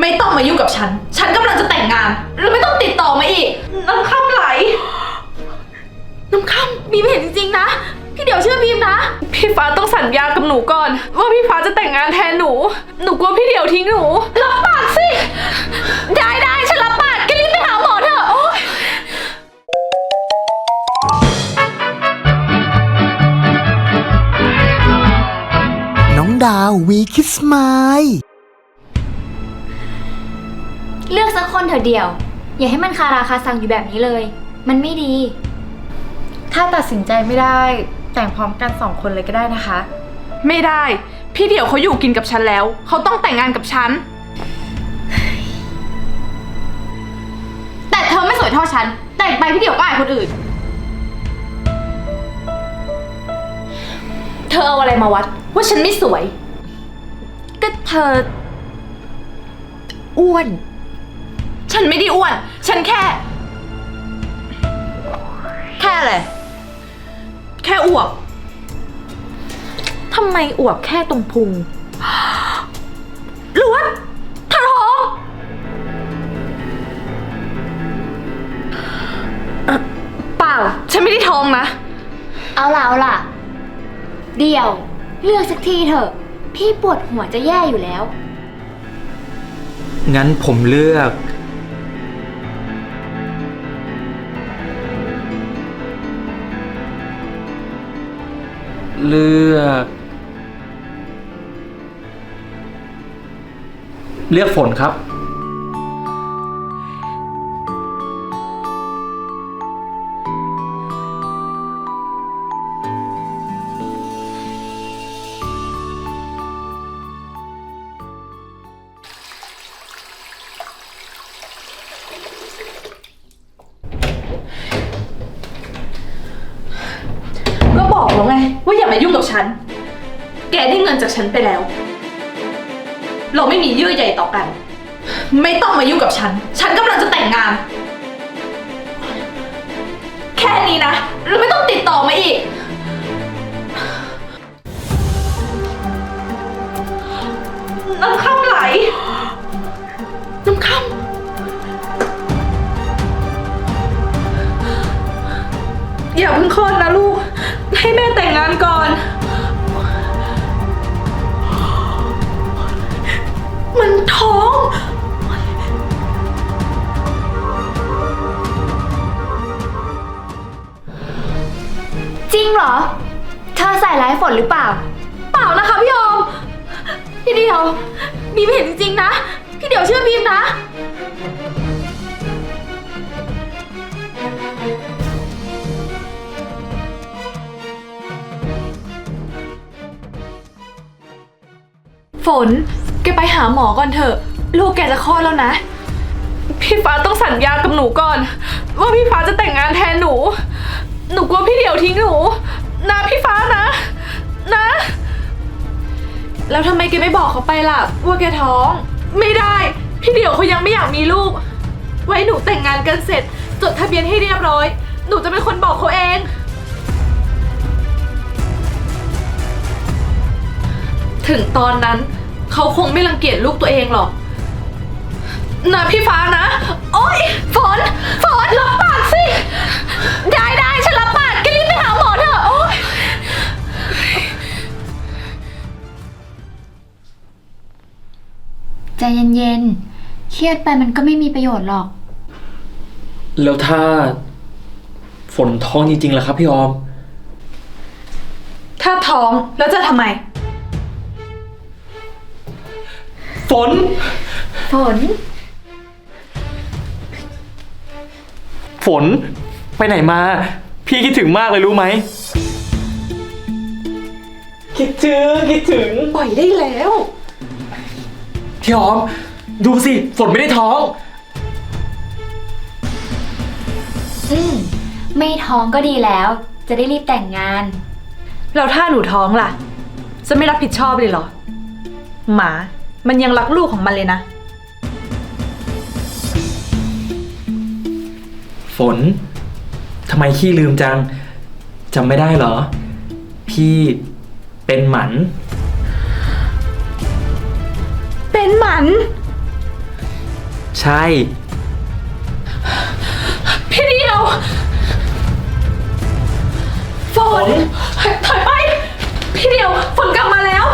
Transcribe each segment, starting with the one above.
ไม่ต้องมายุ่งกับฉัน ฉันกำลังจะแต่งงาน แล้วไม่ต้องติดต่อมาอีก น้ำข้ามไหล น้ำข้ามบีมเห็นจริงๆนะ พี่เดี๋ยวเชื่อบีมนะ พี่ฟ้าต้องสัญญากับหนูก่อน ว่าพี่ฟ้าจะแต่งงานแทนหนู หนูกลัวพี่เดี่ยวทิ้งหนู รับปากสิ ได้ได้ฉันรับปากแกรีบไปหาหมอเถอะโอ๊ยน้องดาววีคิสมาย เลือกสักคนเถอะเดียว อย่าให้มันคาราคาซังอยู่แบบนี้เลย มันไม่ดี ถ้าตัดสินใจไม่ได้ แต่งพร้อมกันสองคนเลยก็ได้นะคะ ไม่ได้ พี่เดี่ยวเขาอยู่กินกับฉันแล้ว เขาต้องแต่งงานกับฉัน แต่เธอไม่สวยเท่าฉัน แต่งไปพี่เดี๋ยวก็อายคนอื่น เธอเอาอะไรมาวัด ว่าฉันไม่สวย ก็เธอ อ้วน ฉันไม่ได้อ้วน ฉันแค่ แค่อะไร แค่อวบ ทำไมอวบแค่ตรงพุง หรือว่าเธอท้องเอ่อเปล่า ฉันไม่ได้ท้องนะ เอาล่ะเอาล่ะ เดียว เลือกสักทีเถอะ พี่ปวดหัวจะแย่อยู่แล้ว งั้นผมเลือก เลือก เลือกฝนครับ ฉัน แกได้เงินจากฉันไปแล้ว เราไม่มีเยื่อใยต่อกัน ไม่ต้องมายุ่งกับฉัน ฉันกำลังจะแต่งงาน แค่นี้นะแล้วไม่ต้องติดต่อมาอีก น้ำข้ามไหล น้ำข้ามอย่าเพิ่งคลอดนะลูก ให้แม่แต่งงานก่อน ใส่ร้ายฝนหรือเปล่า เปล่านะคะพี่ออม พี่เดียวบีมเห็นจริงๆนะ พี่เดียวเชื่อบีมนะ ฝน แกไปหาหมอก่อนเถอะ ลูกแกจะคลอดแล้วนะ พี่ฟ้าต้องสัญญากับหนูก่อน ว่าพี่ฟ้าจะแต่งงานแทนหนู หนูกลัวพี่เดี่ยวทิ้งหนู นะพี่ฟ้านะ นะ แล้วทำไมแกไม่บอกเขาไปล่ะ ว่าแกท้อง ไม่ได้ พี่เดี่ยวเขายังไม่อยากมีลูก ไว้หนูแต่งงานกันเสร็จ จดทะเบียนให้เรียบร้อย หนูจะเป็นคนบอกเขาเอง ถึงตอนนั้น เขาคงไม่รังเกียจลูกตัวเองหรอก นะพี่ฟ้านะ โอ๊ยฝนฝนรับปากสิ ได้ได้ฉั ใจเย็นๆ เครียดไปมันก็ไม่มีประโยชน์หรอก แล้วถ้าฝนท้องจริงๆล่ะครับพี่ออม ถ้าท้องแล้วจะทำไม ฝน ฝน ฝน ไปไหนมา พี่คิดถึงมากเลยรู้ไหม คิดถึง คิดถึง ปล่อยได้แล้ว พี่ออม ดูสิ ฝนไม่ได้ท้อง อืม ไม่ท้องก็ดีแล้ว จะได้รีบแต่งงานแล้วถ้าหนูท้องล่ะ จะไม่รับผิดชอบเลยเหรอ หมา มันยังรักลูกของมันเลยนะ ฝนทำไมขี้ลืมจังจำไม่ได้เหรอ พี่เป็นหมัน เป็นหมัน ใช่ พี่เดียวฝนถอยไป พี่เดียวฝนกลับมาแล้ว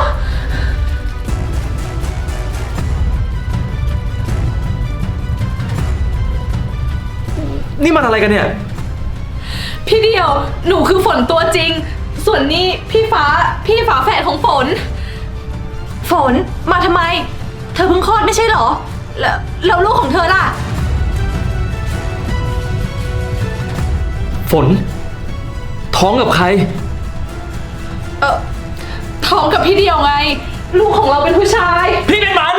นี่มันอะไรกันเนี่ย พี่เดียว หนูคือฝนตัวจริง ส่วนนี้พี่ฟ้า พี่ฝาแฝดของฝน ฝนมาทำไมเธอเพิ่งคลอดไม่ใช่เหรอ แล้วแล้วลูกของเธอล่ะ ฝน ท้องกับใคร เออท้องกับพี่เดียวไง ลูกของเราเป็นผู้ชาย พี่เป็นมัน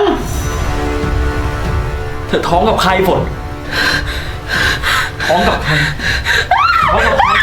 เธอท้องกับใครฝน ท้องกับใคร ท้องกับใคร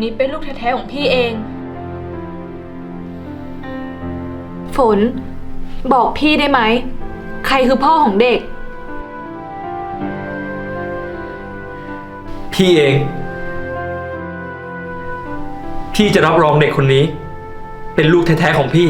นนี้เป็นลูกแท้ๆของพี่เอง ฝน บอกพี่ได้ไหม ใครคือพ่อของเด็ก พี่เอง พี่จะรับรองเด็กคนนี้ เป็นลูกแท้ๆของพี่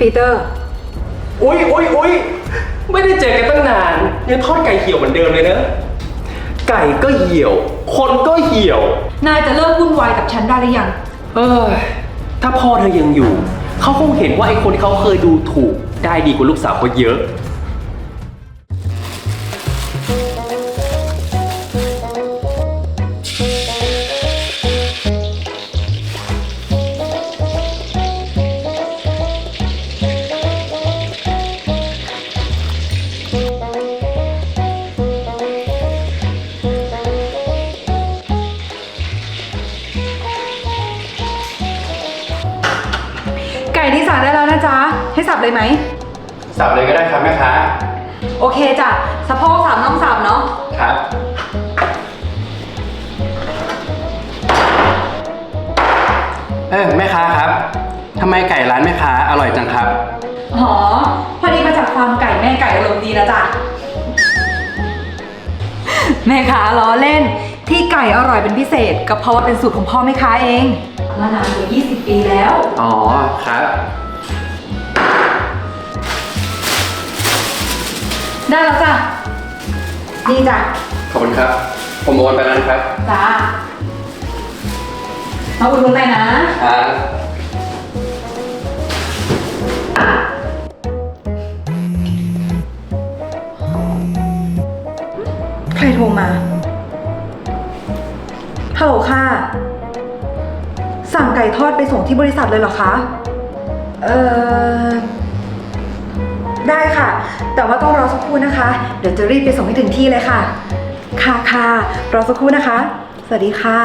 ปีเตอร์ อุ๊ยอุ๊ยอุ๊ยไม่ได้เจอกันตั้งนาน ยังทอดไก่เหี่ยวเหมือนเดิมเลยนะไก่ก็เหี่ยว คนก็เหี่ยว นายจะเลิกวุ่นวายกับฉันได้หรือยัง เออถ้าพ่อเธอยังอยู่ เขาคงเห็นว่าไอ้คนที่เขาเคยดูถูกได้ดีกว่าลูกสาวเขาเยอะ สับเลยไหม สับเลยก็ได้ครับแม่ค้าโอเคจ้ะสะโพกสามน่องสามเนาะ ครับ เออแม่ค้าครับทำไมไก่ร้านแม่ค้าอร่อยจังครับ อ๋อ พอดีมาจากฟาร์มไก่แม่ไก่อารมณ์ดีนะจ๊ะ แม่ค้าล้อเล่น ที่ไก่อร่อยเป็นพิเศษ ก็เพราะว่าเป็นสูตรของพ่อแม่ค้าเองมานานกว่า20 ปีแล้ว อ๋อครับ ได้แล้วจ้ะนี่จ้ะขอบคุณครับ ผมโอนไปแล้วนะครับจ้ามาอุดหนุนหน่อยนะ ครับใครโทรมา ฮัลโหลค่ะ สั่งไก่ทอดไปส่งที่บริษัทเลยเหรอคะ เอ่อ ได้ค่ะ แต่ว่าต้องรอสักครู่นะคะ เดี๋ยวจะรีบไปส่งให้ถึงที่เลยค่ะ ค่ะค่ะรอสักครู่นะคะ สวัสดีค่ะ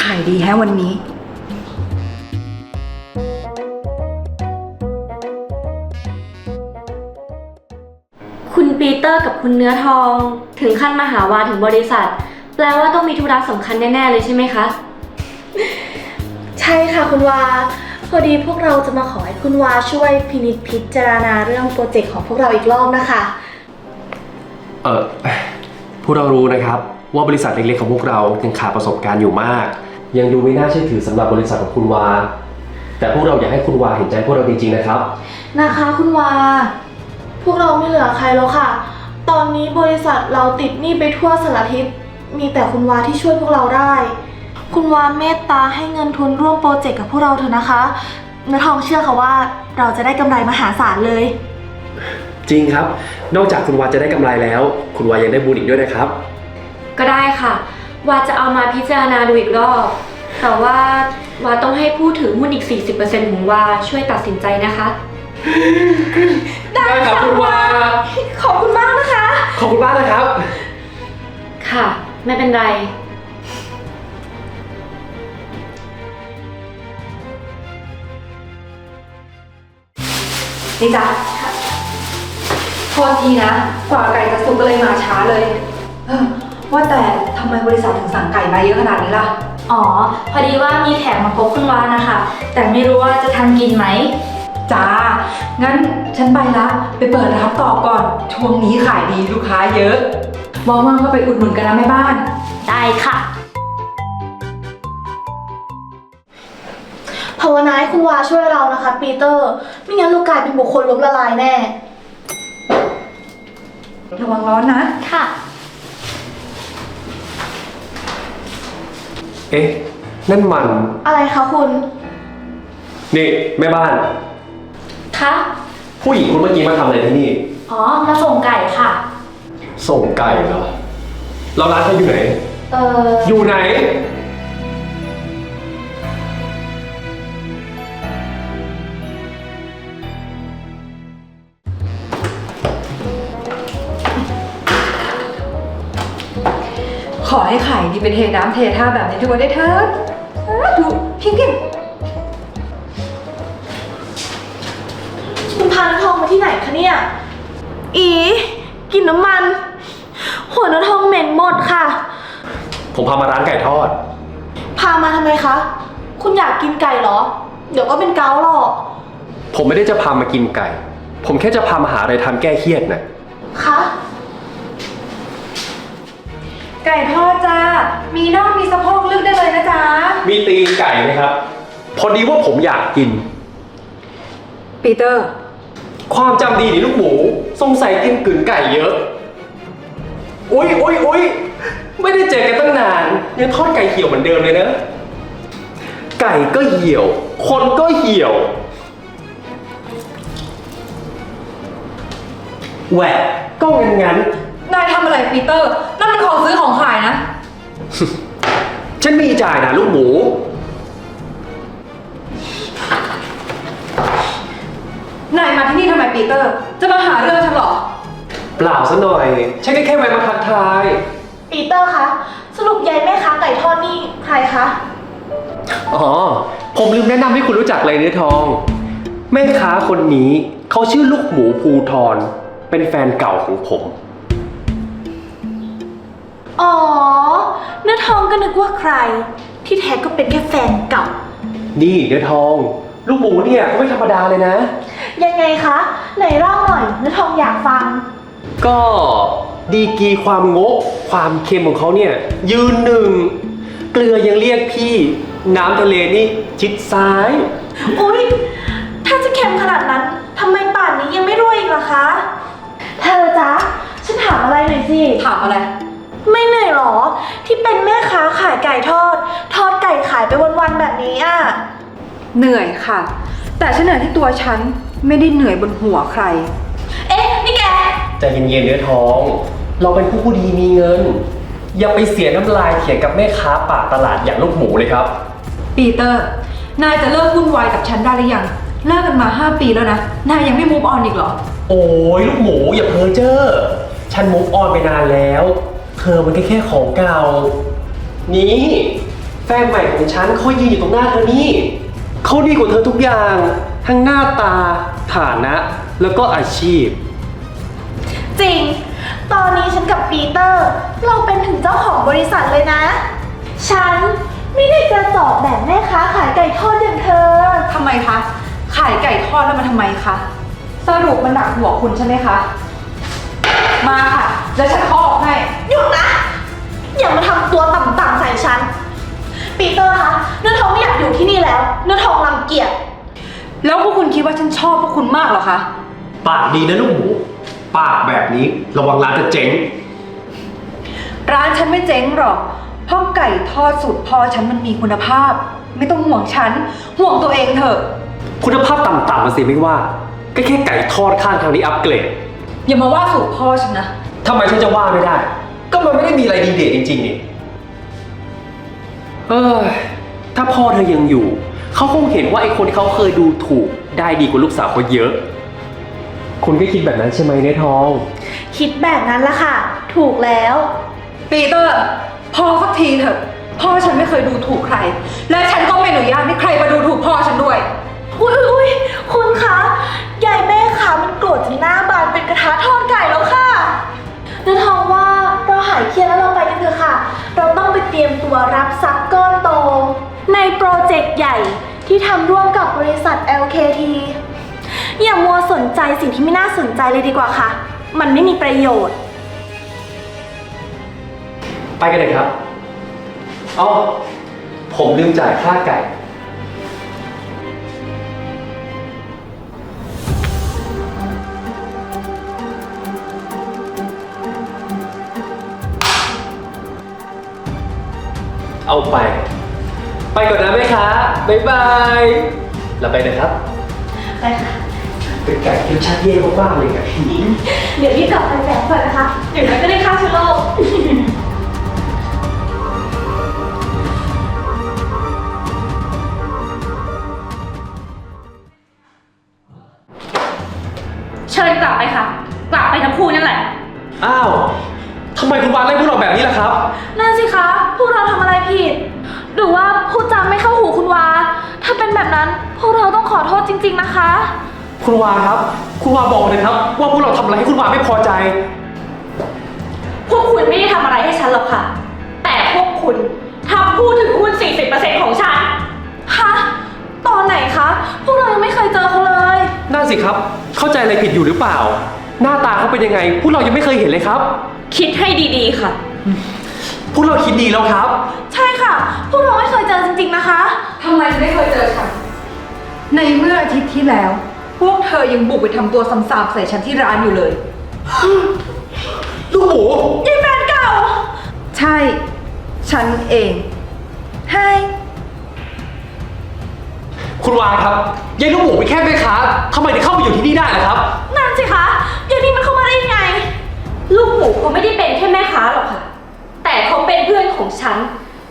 ขายดีแฮะวันนี้ คุณปีเตอร์กับคุณเนื้อทอง ถึงขั้นมาหาวาถึงบริษัท แปลว่าต้องมีธุระสำคัญแน่ ๆ เลยใช่ไหมคะ ใช่ค่ะคุณวา พอดีพวกเราจะมาขอให้คุณวาช่วยพินิจพิจารณาเรื่องโปรเจกต์ของพวกเราอีกรอบนะคะ เออพวกเรารู้นะครับว่าบริษัทเล็กๆของพวกเรายังขาดประสบการณ์อยู่มาก ยังดูไม่น่าเชื่อถือสำหรับบริษัทของคุณวา แต่พวกเราอยากให้คุณวาเห็นใจพวกเราจริงๆนะครับ นะคะคุณวา พวกเราไม่เหลือใครแล้วค่ะ ตอนนี้บริษัทเราติดหนี้ไปทั่วสารทิศมีแต่คุณวาที่ช่วยพวกเราได้ คุณวาเมตตาให้เงินทุนร่วมโปรเจกต์กับพวกเราเถอะนะคะเนื้อทองเชื่อค่ะว่าเราจะได้กำไรมหาศาลเลย จริงครับ นอกจากคุณวาจะได้กำไรแล้ว คุณวายังได้บุญอีกด้วยนะครับ ก็ได้ค่ะ วาจะเอามาพิจารณาดูอีกรอบ แต่ว่าวาต้องให้ผู้ถือหุ้นอีก 40%ของวาช่วยตัดสินใจนะคะ ได้ครับคุณวา ขอบคุณมากนะคะ ขอบคุณมากนะครับ ค่ะ ไม่เป็นไร นี่จ้ะโทษทีนะ กว่าไก่จะสุกก็เลยมาช้าเลยเออว่าแต่ทำไมบริษัทถึงสั่งไก่มาเยอะขนาดนี้ล่ะ อ๋อ พอดีว่ามีแขกมาพบคุณวานะคะ แต่ไม่รู้ว่าจะทันกินไหม จ้า งั้นฉันไปละ ไปเปิดร้านต่อก่อน ช่วงนี้ขายดีลูกค้าเยอะว่างๆก็ไปอุดหนุนกันนะแม่บ้าน ได้ค่ะาวนาให้คุณวาช่วยเรานะคะ ปีเตอร์ ไม่งั้นเรากลายเป็นบุคคลล้มละลายแน่ ระวังร้อนนะ ค่ะ เอ๊ะ นั่นมัน อะไรคะคุณ นี่แม่บ้าน คะ ผู้หญิงคนเมื่อกี้มาทำอะไรที่นี่ อ๋อ มาส่งไก่ค่ะ ส่งไก่เหรอแล้วร้านเขาอยู่ไหน เอ่ออยู่ไหน อให้ขายดีเป็นเทน้ำเทท่าแบบนี้ทุกวันได้เถิดสาธุเพียงเพียงคุณพาเนื้อทองมาที่ไหนคะเนี่ย อีกลินน้ำมัน หัวเนื้อทองเหม็นหมดค่ะ ผมพามาร้านไก่ทอด พามาทำไมคะ คุณอยากกินไก่เหรอ เดี๋ยวก็เป็นเกาต์หรอก ผมไม่ได้จะพามากินไก่ ผมแค่จะพามาหาอะไรทำแก้เครียดนะ คะ ไก่ทอดจ้า มีน่องมีสะโพกเลือกได้เลยนะจ๊ะ มีตีนไก่ไหมครับ พอดีว่าผมอยากกิน ปีเตอร์ ความจำดีนี่ลูกหมู สงสัยกินกลืนไก่เยอะ อุ๊ยอุ๊ยอุ๊ยไม่ได้เจอกันตั้งนาน ยังทอดไก่เหี่ยวเหมือนเดิมเลยนะ ไก่ก็เหี่ยว คนก็เหี่ยว แหวะก็งั้นงั้น นายทำอะไรปีเตอร์ นั่นมันของซื้อของขายนะๆฉันมีจ่ายนะลูกหมู นายมาที่นี่ทำไมปีเตอร์ จะมาหาเรื่องฉันเหรอ เปล่าซะหน่อย ฉันก็แค่แวะมาทักทาย ปีเตอร์คะ สรุปยายแม่ค้าไก่ทอดนี่ใครคะ อ๋อ ผมลืมแนะนำให้คุณรู้จักเลยเนื้อทอง แม่ค้าคนนี้เขาชื่อลูกหมูภูทรเป็นแฟนเก่าของผม อ๋อเนื้อทองก็นึกว่าใคร ที่แท้ก็เป็นแค่แฟนเก่า นี่เนื้อทอง ลูกหมูเนี่ยเขาไม่ธรรมดาเลยนะ ยังไงคะ ไหนเล่าหน่อยเนื้อทองอยากฟัง ก็ดีกรีความงก ความเค็มของเขาเนี่ย ยืนหนึ่ง เกลือยังเรียกพี่ น้ำทะเลนี่ชิดซ้าย อุ๊ย ถ้าจะเค็มขนาดนั้นทำไมป่านนี้ยังไม่รู้อีกล่ะคะ เธอจ๊ะ ฉันถามอะไรหน่อยสิ ถามอะไร ไม่เหนื่อยหรอ ที่เป็นแม่ค้าขายไก่ทอด ทอดไก่ขายไปวันๆแบบนี้อะ เหนื่อยค่ะ แต่ฉันเหนื่อยที่ตัวฉันไม่ได้เหนื่อยบนหัวใคร เอ๊ะ นี่แก ใจเย็นๆเนื้อทอง เราเป็นผู้ดีมีเงิน อย่าไปเสียน้ำลายเถียงกับแม่ค้าปากตลาดอย่างลูกหมูเลยครับ ปีเตอร์ นายจะเลิกวุ่นวายกับฉันได้หรือยัง เลิกกันมา 5 ปีแล้วนะ นายยังไม่มูฟออนอีกเหรอ โอ้ยลูกหมูอย่าเพ้อเจ้อ ฉันมุกออนไปนานแล้วเธ อมันแค่แค่ของเก่า นี่ แฟนใหม่ของฉันเขายืนอยู่ตรงหน้าเธอนี่เขาดีกว่าเธอทุกอย่าง ทั้งหน้าตา ฐานะ แล้วก็อาชีพ จริง ตอนนี้ฉันกับปีเตอร์ เราเป็นถึงเจ้าของบริษัทเลยนะ ฉันไม่ได้กระจอกแบบแม่ค้าขายไก่ทอดอย่างเธอ ทำไมคะ ขายไก่ทอดแล้วมันทำไมคะ สรุปมันหนักหัวคุณใช่ไหมคะ มาค่ะ แล้วฉันขอออกให้ หยุดนะ อย่ามาทำตัวต่ำๆใส่ฉัน ปีเตอร์คะเนื้อทองไม่อยากอยู่ที่นี่แล้ว เนื้อทองรังเกียจ แล้วพวกคุณคิดว่าฉันชอบพวกคุณมากเหรอคะ ปากดีนะลูกหมู ปากแบบนี้ระวังร้านจะเจ๊ง ร้านฉันไม่เจ๊งหรอก เพราะไก่ทอดสูตรพ่อฉันมันมีคุณภาพ ไม่ต้องห่วงฉัน ห่วงตัวเองเถอะ คุณภาพต่ำๆมาสิไม่ว่า ก็แค่ไก่ทอดข้างทางนี้อัปเกรด อย่ามาว่าสูตรพ่อฉันนะ ทำไมฉันจะว่าไม่ได้ ก็มันไม่ได้มีอะไรดีเด่นจริงๆนี่เออถ้าพ่อเธอยังอยู่ เขาคงเห็นว่าไอ้คนที่เขาเคยดูถูกได้ดีกว่าลูกสาวเขาเยอะ คุณก็คิดแบบนั้นใช่ไหมเนยทอง คิดแบบนั้นละค่ะ ถูกแล้ว ปีเตอร์ พอสักทีเถอะ พ่อฉันไม่เคยดูถูกใคร และฉันก็ไม่อนุญาตให้ใครมาดูถูกพ่อฉันด้วย อุ้ยอุ๊ยอุ้ยคุณคะ ยายแม่คะมันโกรธจนหน้าบานเป็นกระทะทอดไก่แล้วค่ะเนื้อทองว่าเราหายเครียดแล้วเราไปกันเถอะค่ะ เราต้องไปเตรียมตัวรับทรัพย์ก้อนโต ในโปรเจกต์ใหญ่ที่ทำร่วมกับบริษัท LKT อย่ามัวสนใจสิ่งที่ไม่น่าสนใจเลยดีกว่าค่ะ มันไม่มีประโยชน์ ไปกันเลยครับอ๋อผมลืมจ่ายค่าไก่ เอาไป ไปก่อนนะแม่ค้าบ๊ายบายเราไปนะครับ ไปค่ะ เป็นไก่ที่รสชาติเย่มากๆเลยไก่เดี๋ยวรีบกลับไปแฝงก่อนนะคะ เดี๋ยวมันก็ได้ค่าเชื้อโรค เชิญกลับไปค่ะ กลับไปทั้งคู่นั่นแหละ อ้าวทำไมคุณวานไล่พวกเราแบบนี้ล่ะครับ นั่นสิคะ พวกเราทำอะไรผิด หรือว่าพูดจาไม่เข้าหูคุณวา ถ้าเป็นแบบนั้นพวกเราต้องขอโทษจริง ๆนะคะ คุณวาครับ คุณวาบอกเลยครับ ว่าพวกเราทำอะไรให้คุณวาไม่พอใจ พวกคุณไม่ได้ทำอะไรให้ฉันหรอกค่ะ แต่พวกคุณทำผู้ถือหุ้น 40%ของฉัน ฮะ ตอนไหนคะ พวกเรายังไม่เคยเจอเขาเลย นั่นสิครับ เข้าใจอะไรผิดอยู่หรือเปล่า หน้าตาเขาเป็นยังไง พวกเรายังไม่เคยเห็นเลยครับ คิดให้ดีๆค่ะ พวกเราคิดดีแล้วครับ ใช่ค่ะ พวกเราไม่เคยเจอจริงๆนะคะ ทำไมจะไม่เคยเจอฉัน ในเมื่ออาทิตย์ที่แล้ว พวกเธอยังบุกไปทำตัวซ้ำๆใส่ฉันที่ร้านอยู่เลย ลูกหมูยังแฟนเก่า ใช่ ฉันเองไฮคุณวาครับยายลูกหมูเป็นแค่แม่ค้าทำไมถึงเข้ามาอยู่ที่นี่ได้ล่ะครับ นั่นสิคะ ลูกหมูเขาไม่ได้เป็นแค่แม่ค้าหรอกค่ะ แต่เขาเป็นเพื่อนของฉัน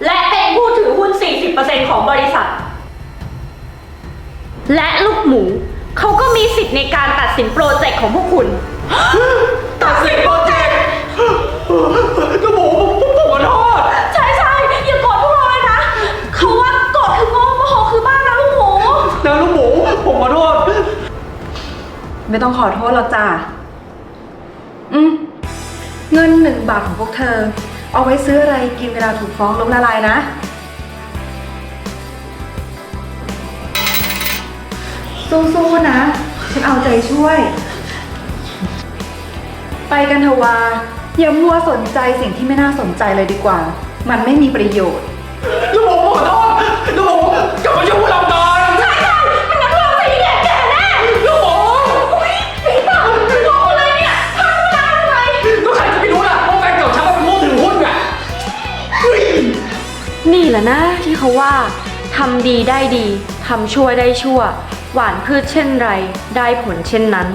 และเป็นผู้ถือหุ้น 40%ของบริษัท และลูกหมูเขาก็มีสิทธิ์ในการตัดสินโปรเจกต์ของพวกคุณ ตัดสินโปรเจกต์ลูกหมูผมผมขอโทษใช่ใช่อย่าโกรธพวกเราเลยนะเขาว่าโกรธคือโง่โมโหคือบ้านะลูกหมูนะลูกหมูผมขอโทษ ไม่ต้องขอโทษหรอกจ้าอืม เงินหนึ่งบาทของพวกเธอ เอาไว้ซื้ออะไรกินเวลาถูกฟ้องล้มละลายนะ สู้ๆนะ ฉันเอาใจช่วย ไปกันเถอะวาอย่ามัวสนใจสิ่งที่ไม่น่าสนใจเลยดีกว่า มันไม่มีประโยชน์ ลูก นี่แหละนะที่เขาว่าทำดีได้ดีทำชั่วได้ชั่ว หวานพืชเช่นไร ได้ผลเช่นนั้น